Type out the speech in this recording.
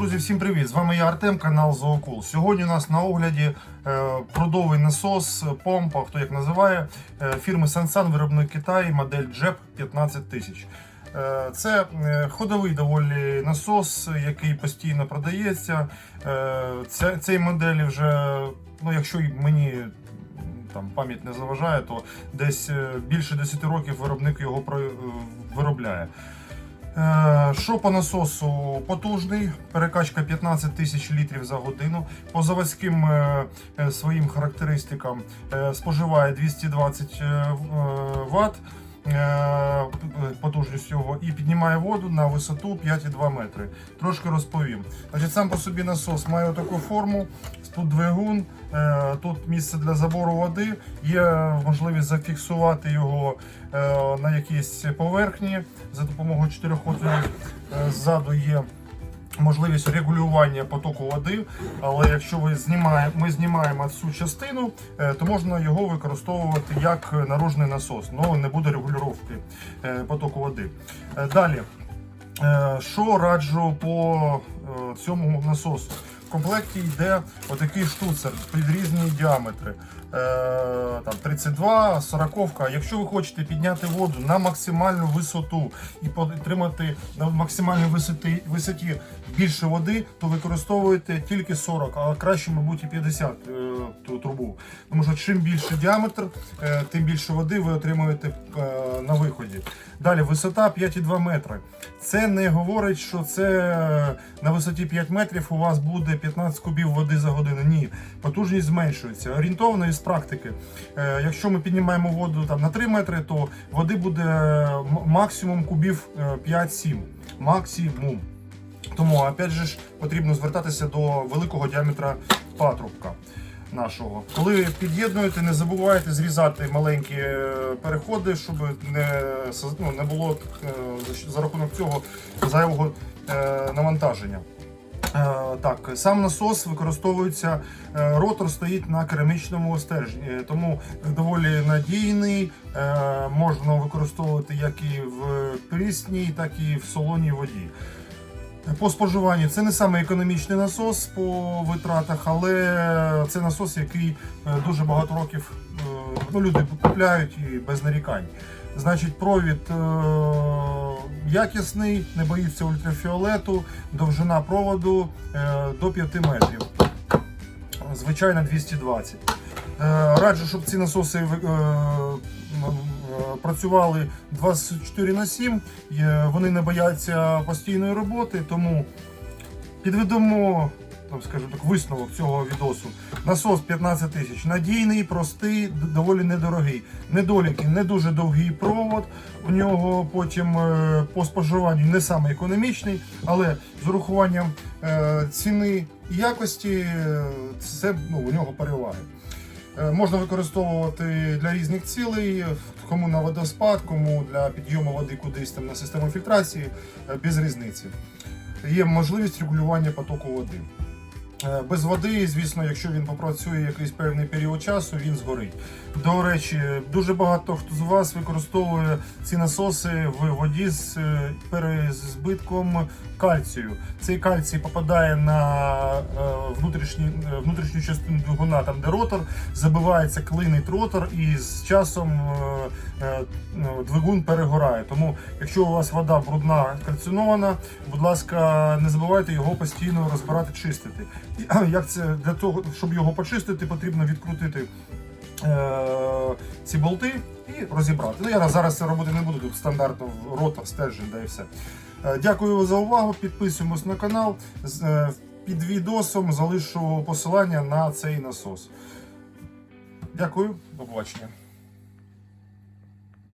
Друзі, всім привіт! З вами я Артем, канал Зоокул. Сьогодні у нас на огляді е, продовий насос, помпа, хто як називає, е, фірми Sansan, виробник Китай, модель JEP 15000. Е, Це ходовий доволі насос, який постійно продається. Цей моделі вже, ну якщо мені там пам'ять не заважає, то десь більше 10 років виробник його виробляє. Е, Що насосу потужний, перекачка 15 тисяч літрів за годину. По заводським е, е, своїм характеристикам споживає 220 Вт потужність його і піднімає воду на висоту 5,2 метри. Трошки розповім. Значить, сам по собі насос має таку форму. Тут двигун, е, тут місце для забору води. Є можливість зафіксувати його е, на якійсь поверхні за допомогою чотирьох. Е, Ззаду є можливість регулювання потоку води, але якщо ви знімає, ми знімаємо цю частину, е, то можна його використовувати як наружний насос, але не буде регулювання е, потоку води. Е, Далі, що раджу по цьому насосу? В комплекті йде отакий штуцер під різні діаметри. Е, Там 32, 40. Якщо ви хочете підняти воду на максимальну висоту і отримати на максимальній висоті, висоті більше води, то використовуєте тільки 40, а краще, мабуть, і 50 е, ту трубу. Тому що чим більше діаметр, е, тим більше води ви отримуєте е, на виході. Далі висота 5,2 метри. Це не говорить, що це е, на висоті 5 метрів у вас буде 15 кубів води за годину. Ні, потужність зменшується. Орієнтовно із практики. Е, Якщо ми піднімаємо воду там на 3 метри, то води буде максимум кубів е, 5-7. Максимум. Тому, опять же, потрібно звертатися до великого діаметра патрубка нашого. Коли під'єднуєте, не забувайте зрізати маленькі е, переходи, щоб не, ну, не було е, за- рахунок цього зайвого е, навантаження. Так, сам насос використовується, ротор стоїть на керамічному стержні, тому доволі надійний, можна використовувати як і в прісній, так і в солоній воді. По споживанню це не саме економічний насос по витратах, але це насос, який е, дуже багато років е, ну, люди купляють і без нарікань. Значить, провід е, якісний, не боїться ультрафіолету, довжина проводу до 5 метрів. Звичайно, 220. Е, Раджу, щоб ці насоси працювали 24 на 7. Вони не бояться постійної роботи, тому підведемо там, скажімо так, висновок цього відосу. Насос 15 тисяч. Надійний, простий, доволі недорогий. Недоліки, не дуже довгий провод. У нього потім е, по споживанню не саме економічний, але з урахуванням е, ціни і якості е, це ну, у нього переваги. Е, Можна використовувати для різних цілей, кому на водоспад, кому для підйому води кудись там на систему фільтрації, е, без різниці. Є можливість регулювання потоку води. Е, Без води, звісно, якщо він попрацює якийсь певний період часу, він згорить. До речі, дуже багато хто з вас використовує ці насоси в воді з е, перезбитком кальцію. Цей кальцій попадає на е, внутрішні, е, внутрішню частину двигуна, там де ротор, забивається клинить ротор, і з часом ну, двигун перегорає. Тому, якщо у вас вода брудна кальцинована, будь ласка, не забувайте його постійно розбирати, чистити. Як це для того, щоб його почистити, потрібно відкрутити е, ці болти і розібрати. Ну я зараз це робити не буду, тут стандартно ротор, стержень, да і все. Е, Дякую за увагу. Підписуємось на канал. Е, Під відосом залишу посилання на цей насос. Дякую, до побачення.